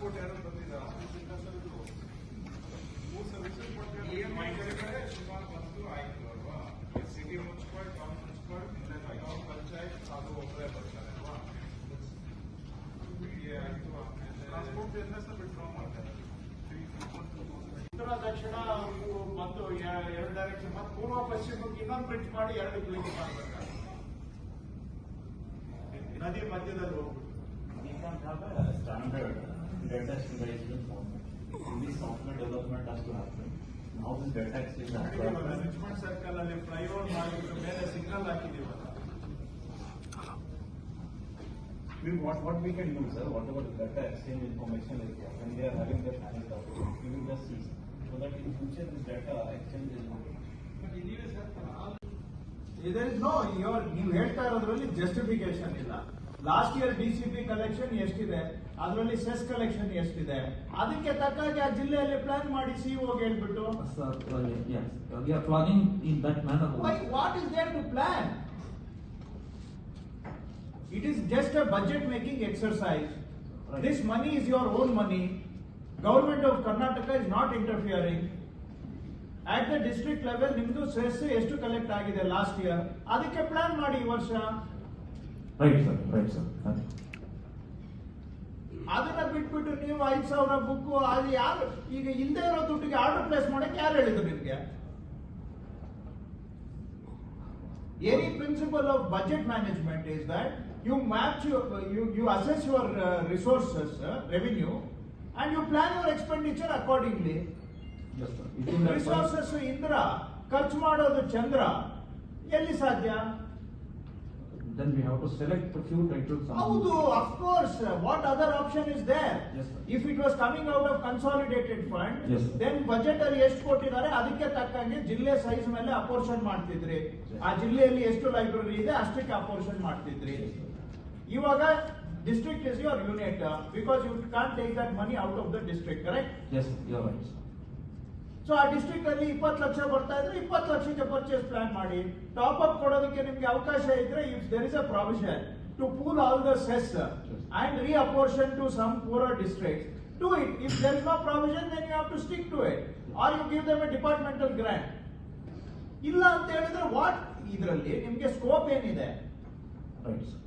Report ಯಾರು ಬಂದಿದ್ದಾರೆ ಮೂರು ಸರ್ವಿಸಸ್ ಕೊಟ್ಟಿದ್ದಾರೆ ಏನ್ ಮಾಡಿದ್ದಾರೆ ಸುಮಾರು ಬಂದು ಆಯ್ತು ಅಲ್ವಾ city municipal town municipal town panchayat ಅದು ಒಬ್ಬರೇ ಬರ್ತಾರೆ ಅಲ್ವಾ ಮೀಡಿಯಾ ಆಯ್ತು ಟ್ರಾನ್ಸ್ಪೋರ್ಟ್ ಬಿಸ್ನೆಸ್ ವಿಡ್ರಾ ಮಾಡ್ತಾರೆ ಉತ್ತರ ದಕ್ಷಿಣ ಅವ್ರು ಬಂದು ಎ- ಎರಡು ಡೈರೆಕ್ಷನ್ ಮತ್ತು ಪೂರ್ವ ಪಶ್ಚಿಮಕ್ಕೆ ಇನ್ನೊಂದು ಬ್ರಿಡ್ಜ್ ಮಾಡಿ ಎರಡು ಕಿಲೋಮೀಟರ್ ಮಾಡ್ಬೇಕಾಗ್ತದೆ ನದಿ ಮಧ್ಯದಲ್ಲಿ ಹೋಗ್ಬಿಟ್ಟು data standardization format. Only software development has to happen. Now this data exchange has to happen. Richmond circle ಅಲ್ಲಿ ಫ್ಲೈಓವರ್ ಮಾಡಿದ್ರ ಮೇಲೆ signal ಹಾಕಿದೀವಲ್ಲ We, what, what we can do, sir, whatever the data exchange information is there, when they are having their planning document, we will just see. So that in future this data exchange is not. There is no your ನೀವು ಹೇಳ್ತಾ ಇರೋದ್ರಲ್ಲಿ justification ಇಲ್ಲ last year D C P collection ಎಷ್ಟಿದೆ ಅದರಲ್ಲಿ cess collection ಎಷ್ಟಿದೆ? ಅದಕ್ಕೆ ತಕ್ಕಾಗಿ ಆ ಜಿಲ್ಲೆಯಲ್ಲಿ ಪ್ಲಾನ್ ಮಾಡಿ ಹೇಳ್ಬಿಟ್ಟು. Are planning in that manner. What is there to plan it is just a budget making exercise. This money is your own money government of Karnataka is not interfering at the district level ನಿಮ್ದು cess ಎಷ್ಟು collect ಆಗಿದೆ last year ಅದಕ್ಕೆ plan ಮಾಡಿ ಈ ವರ್ಷ. Right sir right sir. Okay. ಅದನ್ನ ಬಿಟ್ಬಿಟ್ಟು ನೀವು ಐದ್ ಸಾವಿರ ಬುಕ್ ಅದು ಯಾರು ಈಗ ಇಲ್ಲದೆ ಇರೋ ದುಡ್ಡಿಗೆ ಆರ್ಡರ್ ಪ್ಲೇಸ್ ಮಾಡಕ್ಕೆ ಯಾರು ಹೇಳಿದ್ರು ನಿಮ್ಗೆ any principle of budget management is that you match you you assess your resources revenue and you plan your expenditure accordingly Yes, sir. Within that budget- resources Indra ಖರ್ಚು ಮಾಡೋದು ಚಂದ್ರ ಎಲ್ಲಿ ಸಾಧ್ಯ Then we have to select a few titles. and- ಹೌದು of course what other option is there Yes, sir. If it was coming out of consolidated fund Yes, sir. Then budget ಅಲ್ಲಿ ಎಷ್ಟು ಕೊಟ್ಟಿದ್ದಾರೆ ಅದಕ್ಕೆ ತಕ್ಕಂಗೆ ಜಿಲ್ಲೆ ಸೈಜ್ ಮೇಲೆ ಅಪೋರ್ಷನ್ ಮಾಡ್ತಿದ್ರಿ ಆ ಜಿಲ್ಲೆಯಲ್ಲಿ ಎಷ್ಟು ಲೈಬ್ರರಿ ಇದೆ ಅಷ್ಟಕ್ಕೆ ಅಪೋರ್ಷನ್ ಮಾಡ್ತಿದ್ರಿ ಇವಾಗ district is your unit because you can take that money out of the district correct Yes, sir, you right, sir. So ಆ ಡಿಸ್ಟ್ರಿಕ್ಟ್ ಅಲ್ಲಿ ಇಪ್ಪತ್ತು ಲಕ್ಷ ಬರ್ತಾ ಇದ್ರೆ ಇಪ್ಪತ್ತು ಲಕ್ಷಕ್ಕೆ ಪರ್ಚೇಸ್ ಪ್ಲಾನ್ ಮಾಡಿ. ಟಾಪ್ ಅಪ್ ಕೊಡೋದಕ್ಕೆ ನಿಮ್ಗೆ ಅವಕಾಶ ಇದ್ರೆ if there is a provision to pool all the cess and reapportion to some poorer district to it if there is no provision then you have to stick to it or you give them a departmental grant ಇಲ್ಲ ಅಂತ ಹೇಳಿದ್ರೆ what ಇದರಲ್ಲಿ? ನಿಮ್ಗೆ scope ಏನಿದೆ? Right sir.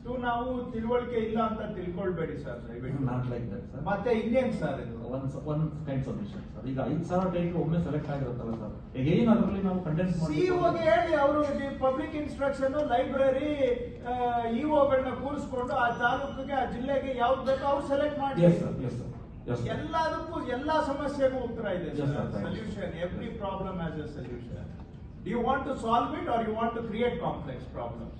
ಅಷ್ಟು ನಾವು ತಿಳುವಳಿಕೆ ಇಲ್ಲ ಅಂತ ತಿಳ್ಕೊಳ್ಬೇಡಿ ಸರ್ ದಯವಿಟ್ಟು. Not like that, sir. ಮತ್ತೆ ಇನ್ನೇನ್ ಸರ್ ಇದು? One one kind solution, sir. ಈಗ ಐದು ಸಾವಿರ ಟೈಮ್ ಒಮ್ಮೆ ಸೆಲೆಕ್ಟ್ ಆಗಿರುತ್ತಲ್ಲ ಸರ್ ಎಗೈನ್ ಅದರಲ್ಲಿ ನಾವು ಕಂಡೆನ್ಸ್ ಸಿಇಒಗೆ ಹೇಳಿ ಅವರು ಪಬ್ಲಿಕ್ ಇನ್ಸ್ಟ್ರಕ್ಷನ್ ಲೈಬ್ರರಿ ಇಒಗಳನ್ನ ಕೂರಿಸ್ಕೊಂಡು ಆ ತಾಲೂಕಿಗೆ ಆ ಜಿಲ್ಲೆಗೆ ಯಾವ್ದು ಬೇಕೋ ಅವ್ರು ಸೆಲೆಕ್ಟ್ ಮಾಡಿ. Yes sir yes sir sir ಎಲ್ಲದಕ್ಕೂ ಎಲ್ಲಾ ಸಮಸ್ಯೆಗೂ ಉತ್ತರ ಇದೆ. Solution every problem has a solution you want to solve it or you want to create complex problems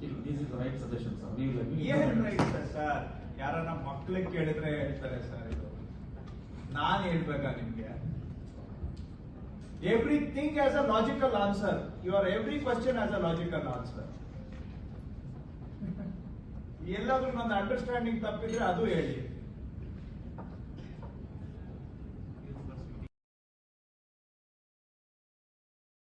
this is right suggestion sir ನೀವು ಏನ್ ರೈಟ್ ಸರ್? ಯಾರನ್ನ ಮಕ್ಳಿಗೆ ಕೇಳಿದ್ರೆ ಹೇಳ್ತಾರೆ ಸರ್ ಇದು. ನಾನು ಹೇಳ್ಬೇಕಾ ನಿಮ್ಗೆ? Everything has a logical answer your every question has a logical answer ಎಲ್ಲಾದ್ರೂ ನನ್ನ ಅಂಡರ್ಸ್ಟ್ಯಾಂಡಿಂಗ್ ತಪ್ಪಿದ್ರೆ ಅದು ಹೇಳಿ.